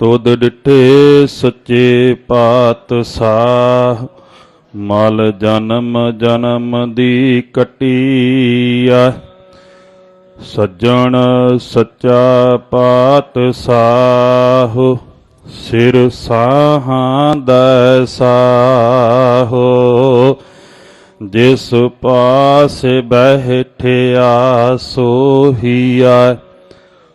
ਤੁਧ ਡਿਠੇ ਸੱਚੇ ਪਾਤਸ਼ਾਹ, ਮਲ ਜਨਮ ਜਨਮ ਦੀ ਕਟੀਆ ਸੱਜਣ ਸੱਚਾ ਪਾਤਸ਼ਾਹ, ਸਿਰ ਸਾਹਾਂ ਦਾ ਸਾਹੋ। ਜਿਸ ਪਾਸ ਬਹਿਠਿਆ ਸੋਹੀਆ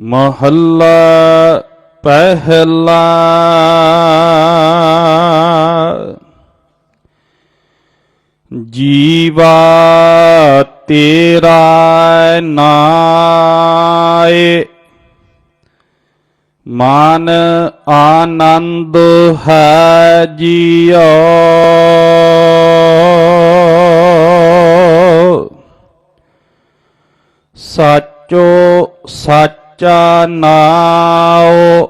ਮਹੱਲਾ ਪਹਿਲਾ। ਜੀਵਾ ਤੇਰਾ ਨਾਏ। ਮਨ ਆਨੰਦ ਹੈ ਜੀਓ। ਸਾਚੋ ਸਾਚਾ ਨਾਉ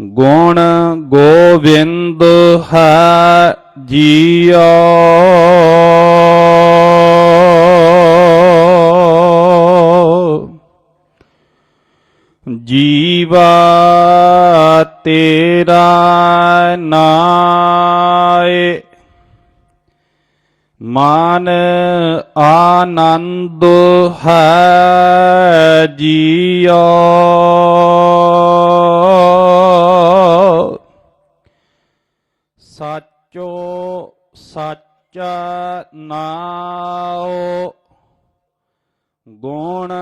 ਗੁਣ ਗੋਵਿੰਦ ਹੈ ਜੀਓ। ਜੀਵਾ ਤੇਰਾ ਨਾਏ ਮਨ ਆਨੰਦ ਹੈ ਜੀਓ। ਸਾਚੋ ਸਾਚਾ ਨਾਉ ਗੁਣ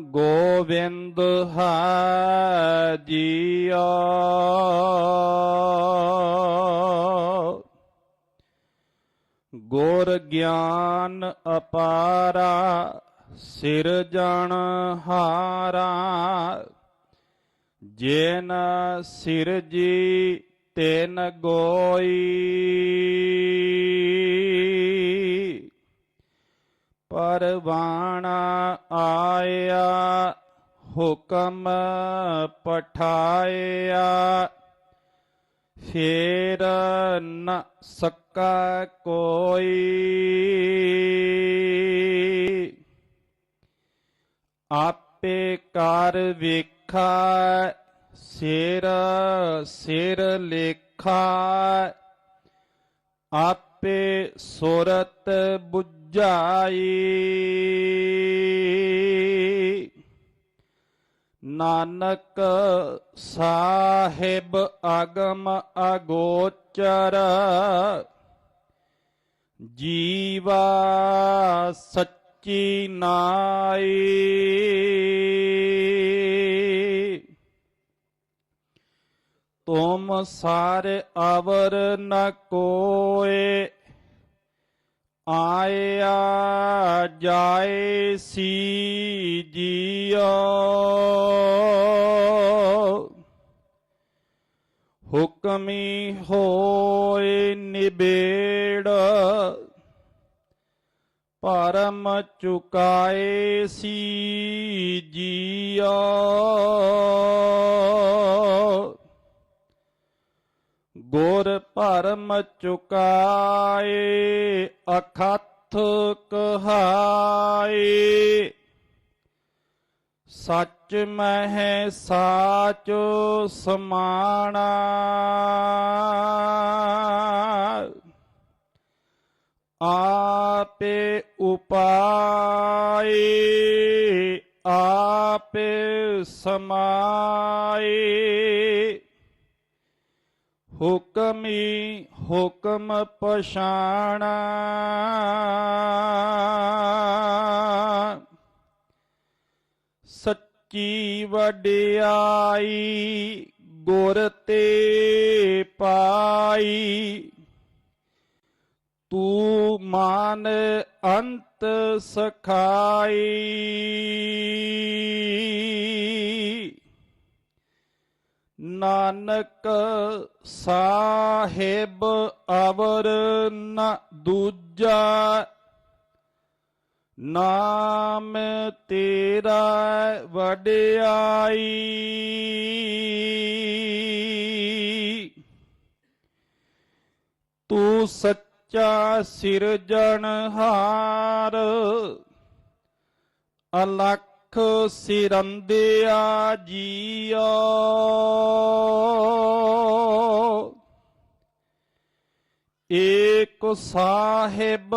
ਗੋਵਿੰਦ ਹੈ ਜੀਓ। ਗੁਰ ਗਿਆਨ ਅਪਾਰਾ ਸਿਰ ਸਿਰਜਣ ਹਾਰਾ। ਜਿਨ ਸਿਰਜੀ ਤੈਨ ਗੋਈ। ਪਰਵਾਣਾ ਆਇਆ ਹੁਕਮ ਪਠਾਇਆ। ਫੇਰ ਨ ਸਕਾ ਕੋਈ। ਆਪੇ ਕਰ ਵੇਖਾ ਸਿਰ ਸਿਰ ਲੇਖਾ। ਆਪੇ ਸੁਰਤ 부ਝਾਈ ਨਾਨਕ ਸਾਹਿਬ ਅਗਮ ਅਗੋਚਰ, ਜੀਵਾ ਸੱਚੀ ਨਾਈ। ਤੁਮ ਸਾਰੇ ਅਵਰ ਨ ਕੋਏ, ਆਇਆ ਜਾਏ ਸੀ ਜੀਓ। ਹੁਕਮੀ ਹੋਏ ਨਿਬੇੜ ਪਰਮ ਚੁਕਾਏ ਸੀ ਜੀਓ ਗੁਰ ਭਰਮ ਚੁਕਾਏ ਅਖਤ ਕਹਾਏ। ਸੱਚ ਮਹਿ ਸਾਚ ਸਮਾਣਾ। ਆਪੇ ਉਪਾਏ ਆਪੇ ਸਮਾਏ। ਹੁਕਮੀ ਹੁਕਮ ਪਛਾਣਾ। ਕੀ ਵਡਿਆਈ ਗੁਰ ਤੇ ਪਾਈ? ਤੂੰ ਮਾਨ ਅੰਤ ਸਖਾਈ। ਨਾਨਕ ਸਾਹਿਬ ਅਵਰ ਨ ਦੂਜਾ ਨਾਮ ਤੇਰਾ ਵਡਿਆਈ। ਤੂੰ ਸੱਚਾ ਸਿਰਜਣਹਾਰ ਅਲਖ ਸਿਰੰਦਿਆ ਜੀਓ। एक साहेब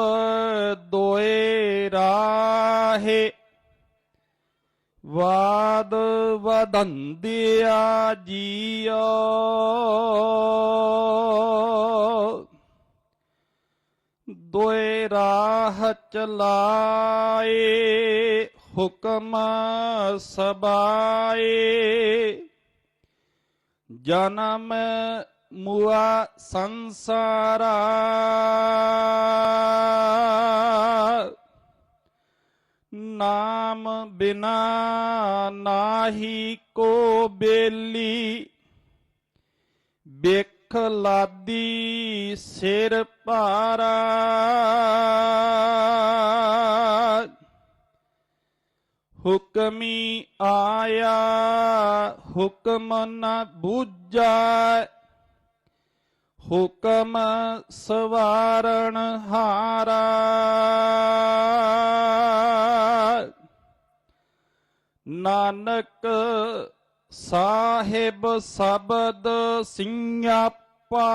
दोए राहे। वाद वदंदिया जियो। दोए राह चलाए हुक्म सबाए। जन्म ਮੁਆ ਸੰਸਾਰਾ। ਨਾਮ ਬਿਨਾ ਨਾਹੀ ਕੋ ਬੇਲੀ। ਬਿਖ ਲਾਦੀ ਸਿਰ ਭਾਰਾ। ਹੁਕਮੀ ਆਇਆ, ਹੁਕਮ ਨਾ ਬੂਝੈ। ਹੁਕਮ ਸਵਾਰਣ ਹਾਰਾ। ਨਾਨਕ ਸਾਹਿਬ ਸ਼ਬਦ ਸਿੰਘਾਪਾ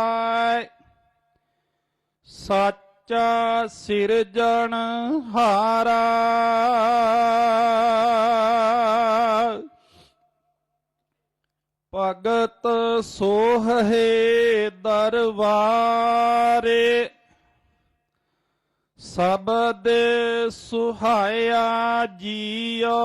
ਸੱਚਾ ਸਿਰਜਣ ਹਾਰਾ। ਭਗਤ ਸੋਹੇ ਦਰਬਾਰੇ ਸਬਦ ਸੁਹਾਇਆ ਜੀਓ।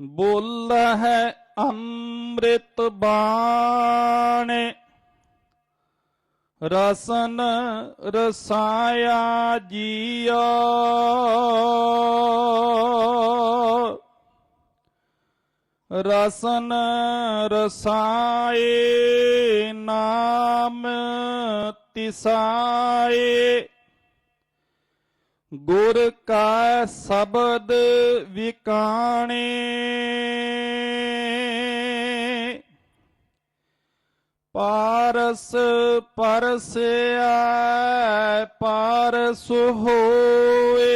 ਬੋਲ ਹੈ ਅੰਮ੍ਰਿਤ ਬਾਣੇ ਰਸਨ ਰਸਾਇਆ ਜੀਓ ਰਸਨ ਰਸਾਏ ਨਾਮ ਤਿਸਾਏ। ਗੁਰ ਕਾ ਸ਼ਬਦ ਵਿਕਾਣੇ। ਪਾਰਸ ਪਰਸਿਆ ਪਾਰਸ ਹੋਏ।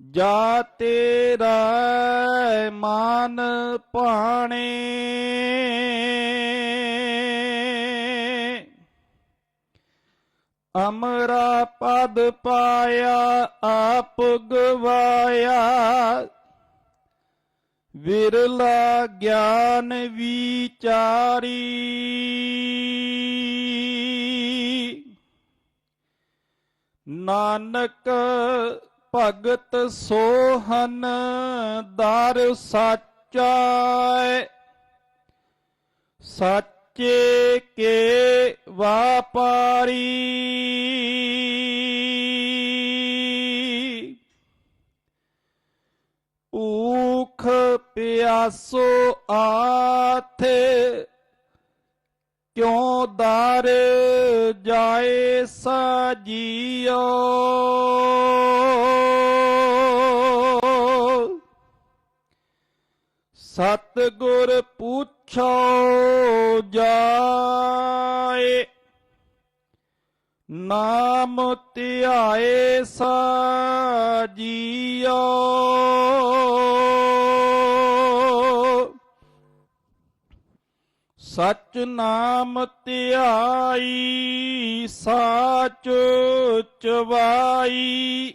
ਜਾ ਤੇਰਾ ਮਾਨ ਪਾਣੇ ਅਮਰਾ ਪਦ ਪਾਇਆ ਆਪ ਗਵਾਇਆ ਵਿਰਲਾ ਗਿਆਨ ਵਿਚਾਰੀ। ਨਾਨਕ ਭਗਤ ਸੋਹਨ ਦਰ ਸਾਚਾ ਸੱਚੇ ਕੇ ਵਾਪਾਰੀ। ਪਿਆਸੋ ਆਥੇ ਕਿਉ ਦਰ ਜਾਏ ਸਾਜੀਓ? ਸਤਿਗੁਰ ਪੁੱਛੋ ਜਾਏ ਨਾਮ ਧਿਆਏ ਸਾਜੀਓ। ਸਚ ਨਾਮ ਧਿਆਈ ਸਾਚ ਚਵਾਈ।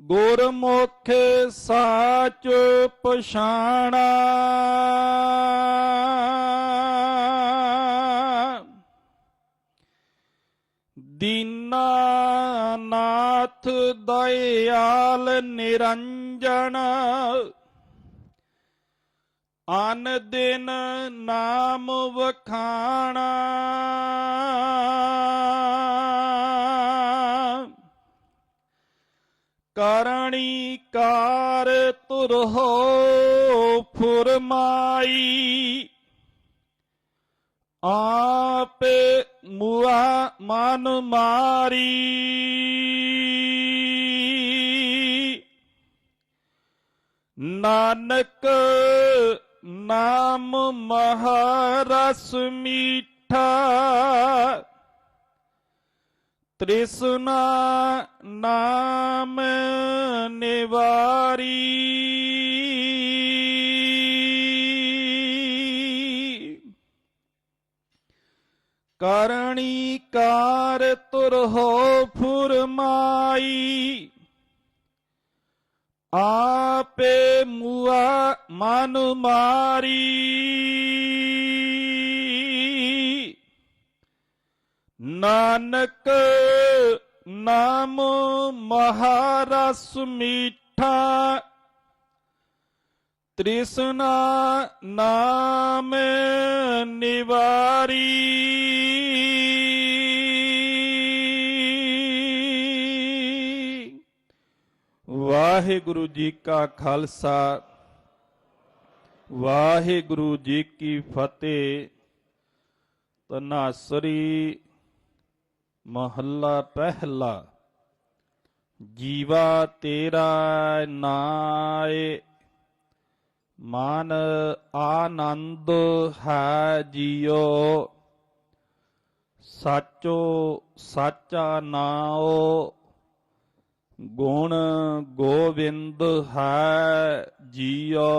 ਗੁਰਮੁਖ ਸਾਚ ਪਛਾਣਾ। ਦੀਨਾ ਨਾਥ ਦਇਆਲ ਨਿਰੰਜਨ। ਅਨ ਦਿਨ ਨਾਮ ਵਖਾਣਾ। ਕਰਣੀ ਕਾਰ ਤੁਰਹੋ ਫੁਰਮਾਈ। ਆਪੇ ਮੁਆ ਮਨ ਮਾਰੀ। ਨਾਨਕ ਨਾਮ ਮਹਾਰਸ ਮੀਠਾ। ਤ੍ਰਿਸ਼ਨਾ ਨਾਮ ਨਿਵਾਰੀ। ਕਰਣੀ ਕਾਰ ਤੁਰਹੋ ਫੁਰਮਾਈ। ਆਪੇ ਮੁਆ ਮਨ ਮਾਰੀ। ਨਾਨਕ ਨਾਮ ਮਹਾਰਸ ਮੀਠਾ। ਤ੍ਰਿਸ਼ਨਾ ਨਾਮ ਨਿਵਾਰੀ। ਵਾਹਿਗੁਰੂ ਜੀ ਕਾ ਖਾਲਸਾ, ਵਾਹਿਗੁਰੂ ਜੀ ਕੀ ਫਤਿਹ। ਤਨਾਸਰੀ ਮਹੱਲਾ ਪਹਿਲਾ, ਜੀਵਾ ਤੇਰਾ ਨਾਏ। ਮਨ ਆਨੰਦ ਹੈ ਜੀਓ ਸਾਚੋ ਸਾਚਾ ਨਾਉ। ਗੁਣ ਗੋਵਿੰਦ ਹੈ ਜੀਓ।